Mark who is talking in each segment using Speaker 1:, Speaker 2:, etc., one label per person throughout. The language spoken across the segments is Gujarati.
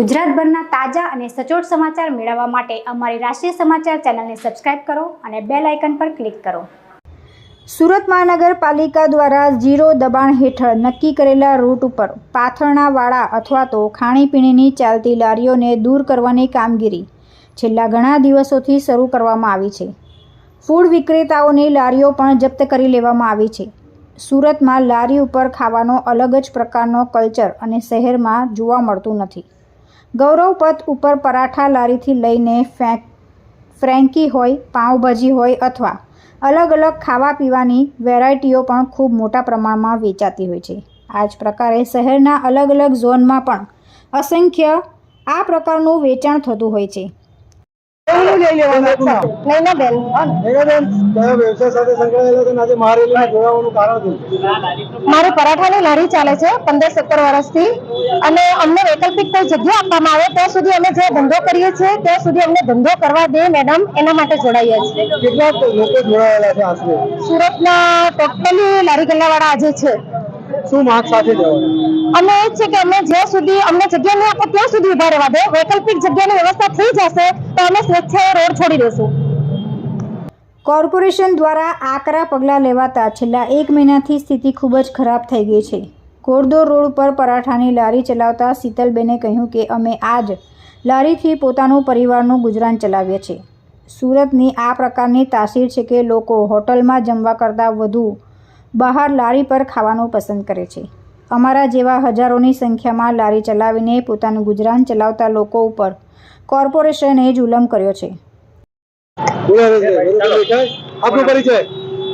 Speaker 1: ગુજરાતભરના તાજા અને સચોટ સમાચાર મેળવવા માટે અમારી રાષ્ટ્રીય સમાચાર ચેનલને સબસ્ક્રાઇબ કરો અને બેલ આઇકન પર ક્લિક કરો. સુરત મહાનગરપાલિકા દ્વારા ઝીરો દબાણ હેઠળ નક્કી કરેલા રૂટ ઉપર પાથરણાવાળા અથવા તો ખાણીપીણીની ચાલતી લારીઓને દૂર કરવાની કામગીરી છેલ્લા ઘણા દિવસોથી શરૂ કરવામાં આવી છે. ફૂડ વિક્રેતાઓની લારીઓ પણ જપ્ત કરી લેવામાં આવી છે. સુરતમાં લારી ઉપર ખાવાનો અલગ જ પ્રકારનો કલ્ચર અને શહેરમાં જોવા મળતું નથી. ગૌરવપથ ઉપર પરાઠા લારીથી લઈને ફેંક, ફ્રેન્કી હોય, પાઉંભાજી હોય અથવા અલગ અલગ ખાવા પીવાની વેરાયટીઓ પણ ખૂબ મોટા પ્રમાણમાં વેચાતી હોય છે. આ જ પ્રકારે શહેરના અલગ અલગ ઝોનમાં પણ અસંખ્ય આ પ્રકારનું વેચાણ થતું હોય છે.
Speaker 2: મારી પરાઠાની લારી ચાલે છે પંદર સત્તર વર્ષથી. અને અમને વૈકલ્પિક કોઈ જગ્યા આપવામાં આવે ત્યાં સુધી અમે જે ધંધો કરીએ છીએ ત્યાં સુધી અમને ધંધો કરવા દે મેડમ. એના માટે જોડાઈએ છીએ.
Speaker 3: કેટલા લોકો જોડાયેલા છે
Speaker 2: સુરતના ટોટલી લારી ગલ્લાવાળા આજે છે.
Speaker 3: શું માંગ સાથે જવાનું
Speaker 2: અમે એ જ છે કે અમે જ્યાં સુધી અમને જગ્યા નહીં આપો ત્યાં સુધી ઊભા રહેવા દે. વૈકલ્પિક જગ્યાની વ્યવસ્થા થઈ જશે તો અમે સ્વેચ્છાએ રોડ છોડી દઈશું
Speaker 1: કોર્પોરેશન દ્વારા આકરા પગલાં લેવાતા છેલ્લા એક મહિનાથી સ્થિતિ ખૂબ જ ખરાબ થઈ ગઈ છે. ઘોડદોર રોડ પર પરાઠાની લારી ચલાવતા શીતલબેને કહ્યું કે અમે આજ લારીથી પોતાનું પરિવારનું ગુજરાન ચલાવીએ છીએ. સુરતની આ પ્રકારની તાસીર છે કે લોકો હોટલમાં જમવા કરતાં વધુ બહાર લારી પર ખાવાનું પસંદ કરે છે. અમારા જેવા હજારોની સંખ્યામાં લારી ચલાવીને પોતાનું ગુજરાન ચલાવતા લોકો ઉપર કોર્પોરેશને જુલમ કર્યો છે.
Speaker 3: આપનો પરિચય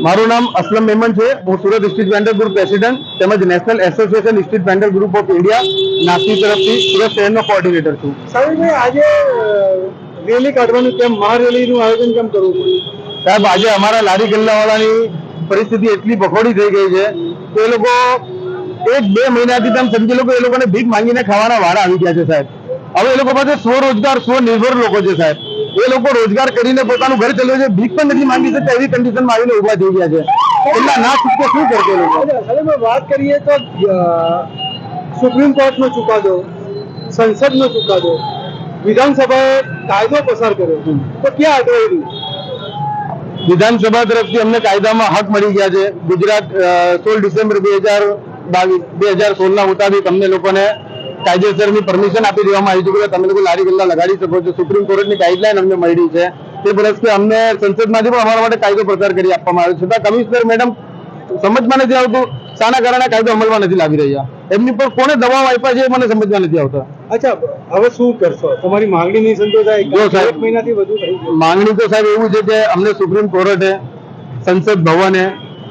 Speaker 4: મારું નામ અસલમ મેમન છે. હું Surat street vendor group president તેમજ national association street vendor group of India Nashik તરફથી સુરત શહેરનો કોઓર્ડિનેટર છું.
Speaker 3: સાહેબ આજે રેલી કાઢવાનું કેમ મહારેલીનું આયોજન કેમ કરવું પડ્યું
Speaker 4: સાહેબ આજે અમારા લારી ગલ્લાવાળાની પરિસ્થિતિ એટલી બખોડી થઈ ગઈ છે કે એ લોકો એક બે મહિનાથી તમે સમજી લો કે એ લોકોને ભીખ માંગીને ખાવાના વાળા આવી ગયા છે સાહેબ. હવે એ લોકો પાસે સ્વરોજગાર સ્વનિર્ભર લોકો છે સાહેબ. એ લોકો રોજગાર કરીને પોતાનું ઘર ચલાવે છે ભીખ પણ નથી માંગી શકતા એવી કન્ડિશનમાં આવીને ઊભા થઈ ગયા છે. એટલા ના છૂટકે શું કરશે લોકો?
Speaker 3: વાત કરીએ તો સુપ્રીમ કોર્ટનો ચુકાદો સંસદનો ચુકાદો વિધાનસભાએ કાયદો પસાર કર્યો. તો ક્યાં અટવાઈ રહ્યું
Speaker 4: વિધાનસભા તરફથી અમને કાયદામાં હક મળી ગયા છે. ગુજરાત સોળ ડિસેમ્બર બે હજાર બાવીસ, બે હજાર સોળના મુતાબિક અમને લોકોને કાયદેસરની પરમિશન આપી દેવામાં આવી છે. કે તમે લોકો લારી ગલ્લા લગાડી શકો છો. સુપ્રીમ કોર્ટની ગાઈડલાઈન અમને મળી છે. તે પ્રશ્ને અમને સંસદમાંથી પણ અમારા માટે કાયદો પ્રચાર કરી આપવામાં આવ્યો છતાં કમિશનર મેડમ સમજમાં નથી આવતું. શાના કારણે કાયદો અમલમાં નથી લાવી રહ્યા. એમની પર કોને દબાવ આપ્યા છે એ મને સમજમાં નથી આવતા.
Speaker 3: અચ્છા હવે શું કરશો? તમારી માંગણી નહીં સંતોષાય?
Speaker 4: જો સાહેબ.
Speaker 3: મહિનાથી વધુ
Speaker 4: માંગણી તો સાહેબ એવું છે કે અમને સુપ્રીમ કોર્ટે સંસદ ભવને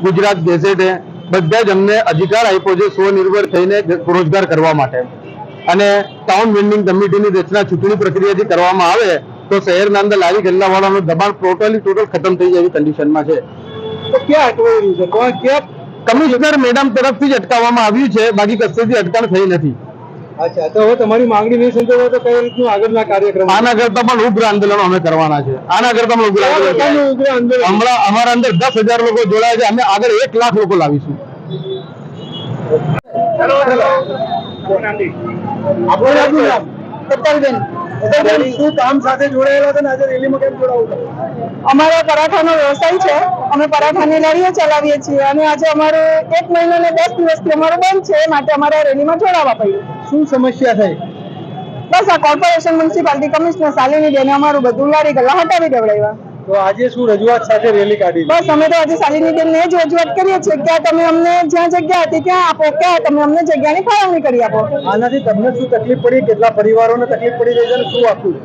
Speaker 4: ગુજરાત ગેઝેટે બધા જ અમને અધિકાર આપ્યો છે સ્વનિર્ભર થઈને રોજગાર કરવા માટે. અને ટાઉન વેન્ડિંગ કમિટીની રચના ચૂંટણી પ્રક્રિયાથી કરવામાં આવે તો શહેરના અંદર લારી ગલ્લાવાળાનું દબાણ ટોટલી ટોટલ ખતમ થઈ જાય એવી કન્ડિશનમાં છે.
Speaker 3: તો ક્યાં અટવાઈ રહ્યું છે? તો ક્યાં
Speaker 4: કમિશનર મેડમ તરફથી જ અટકાવવામાં આવ્યું છે બાકી કશેથી અટકાણ થઈ નથી.
Speaker 3: અચ્છા તો હવે તમારી માંગણી નહીં સંતોષાય તો કઈ રીતનું આગળના કાર્યક્રમ?
Speaker 4: આના કરતા પણ ઉગ્ર આંદોલનો અમે કરવાના છે. આના કરતા પણ ઉગ્ર આંદોલન? હમણાં અમારા અંદર દસ હજાર લોકો જોડાયા છે. અમે આગળ એક લાખ લોકો લાવીશું.
Speaker 3: આપણું નામ? શું કામ સાથે જોડાયેલા હતા ને? આજે રેલીમાં કેમ જોડાવું
Speaker 2: અમારો પરાઠાનો વ્યવસાય છે. અમે પરાઠાની લારીઓ ચલાવીએ છીએ અને આજે અમારે એક મહિનો ને દસ દિવસથી અમારો બંધ છે. માટે અમારે રેલીમાં જોડાવા પડ્યું.
Speaker 3: શું સમસ્યા થઈ
Speaker 2: બસ આ કોર્પોરેશન મ્યુનિસિપાલિટી કમિશનર શાલિની બેને અમારું બધું લારી ગલ્લા હટાવી દેવડાવ્યા.
Speaker 3: તો આજે શું રજૂઆત સાથે રેલી કાઢી
Speaker 2: બસ અમે તો આજે શાલિની જ રજૂઆત કરીએ છીએ. કે તમે અમને જ્યાં જગ્યા હતી ત્યાં આપો કે તમે અમને જગ્યાની ફાળવણી કરી આપો.
Speaker 3: આનાથી તમને શું તકલીફ પડી? કેટલા પરિવારોને તકલીફ પડી રહી છે શું આપવું?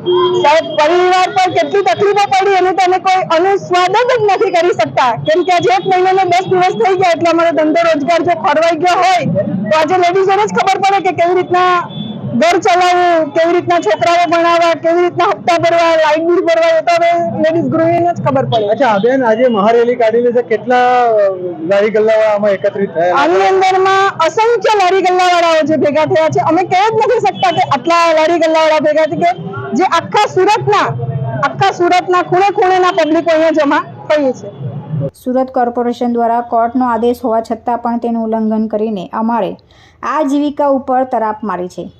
Speaker 2: સાહેબ પરિવાર પર કેટલી તકલીફો પડી એનું તમે કોઈ અનુસ્વાદ જ નથી કરી શકતા. કેમ કે આજે એક મહિનો ને દસ દિવસ થઈ ગયા એટલે અમારો ધંધો રોજગાર જો ખોરવાઈ ગયો હોય તો આજે લેડીઝોને જ ખબર પડે કે કેવી રીતના ઘર ચલાવવું કેવી રીતના છોકરાઓ ભણાવવા કેવી રીતના હપ્તા ભરવા લાઇટ બિલ ભરવા એ તો હવે લેડીઝ ગૃહિણીને જ ખબર પડે.
Speaker 3: અચ્છા બેન આજે મહારેલી કાઢીને છે કેટલા લારી ગલ્લાવાળા આમાં એકત્રિત થયા
Speaker 2: આની અંદરમાં અસંખ્ય લારી ગલ્લાવાળાઓ જે ભેગા થયા છે અમે કહી જ નથી શકતા કે આટલા લારી ગલ્લાવાળા ભેગા થઈ કે જે આખા સુરતના આખા સુરતના ખૂણે ખૂણેના પબ્લિકો અહીંયા જમા થઈ છે.
Speaker 1: સુરત કોર્પોરેશન દ્વારા કોર્ટનો આદેશ હોવા છતાં પણ તેનું ઉલ્લંઘન કરીને અમારે આજીવિકા ઉપર તરાપ મારી છે.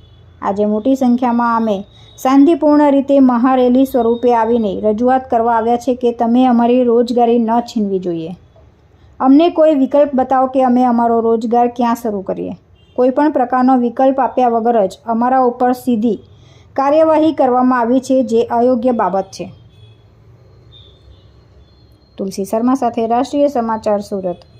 Speaker 1: આજે મોટી સંખ્યામાં અમે શાંતિપૂર્ણ રીતે મહારેલી સ્વરૂપે આવીને રજૂઆત કરવા આવ્યા છે કે તમે અમારી રોજગારી ન છીનવી જોઈએ. અમને કોઈ વિકલ્પ બતાવો કે અમે અમારો રોજગાર ક્યાં શરૂ કરીએ. કોઈ પણ પ્રકારનો વિકલ્પ આપ્યા વગર જ અમારા ઉપર સીધી કાર્યવાહી કરવામાં આવી છે જે અયોગ્ય બાબત છે. તુલસી શર્મા સાથે રાષ્ટ્રીય સમાચાર સુરત.